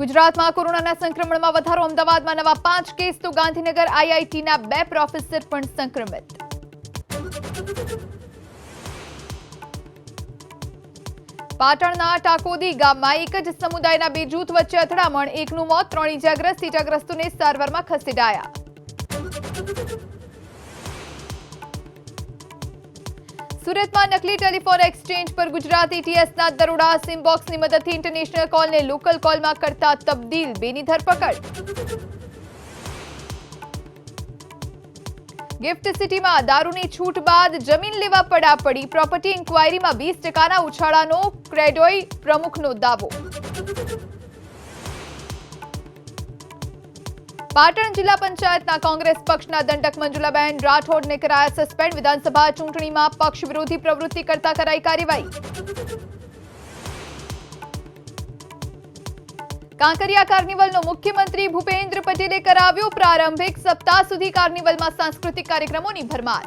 ગુજરાતમાં કોરોનાના સંક્રમણમાં વધારો. અમદાવાદમાં નવા પાંચ કેસ તો ગાંધીનગર આઈઆઈટીના બે પ્રોફેસર પણ સંક્રમિત. પાટણના ટાકોદી ગામમાં એક જ સમુદાયના બે જૂથ વચ્ચે અથડામણ. એકનું મોત ત્રણ ઇજાગ્રસ્ત, ઇજાગ્રસ્તોને સારવારમાં ખસેડાયા. સુરતમાં નકલી ટેલિફોન એક્સચેન્જ પર ગુજરાત એટીએસના દરોડા સિમબોક્સની મદદથી ઇન્ટરનેશનલ કોલને લોકલ કોલમાં કરતા તબદીલ, બેની ધરપકડ. ગિફ્ટ સિટીમાં દારૂની છૂટ બાદ જમીન લેવા પડા પડી. પ્રોપર્ટી ઇન્કવાયરીમાં વીસ ટકાના ઉછાળાનો ક્રેડોય પ્રમુખનો દાવો. પાટણ જિલ્લા પંચાયતના કોંગ્રેસ પક્ષના દંડક મંજુલાબેન રાઠોડને કરાયા સસ્પેન્ડ. વિધાનસભા ચૂંટણીમાં પક્ષ વિરોધી પ્રવૃત્તિ કરતા કરાઈ કાર્યવાહી. કાંકરિયા કાર્નિવલનો મુખ્યમંત્રી ભૂપેન્દ્ર પટેલે કરાવ્યો પ્રારંભિક સપ્તાહ સુધી કાર્નિવલમાં સાંસ્કૃતિક કાર્યક્રમોની ભરમાર.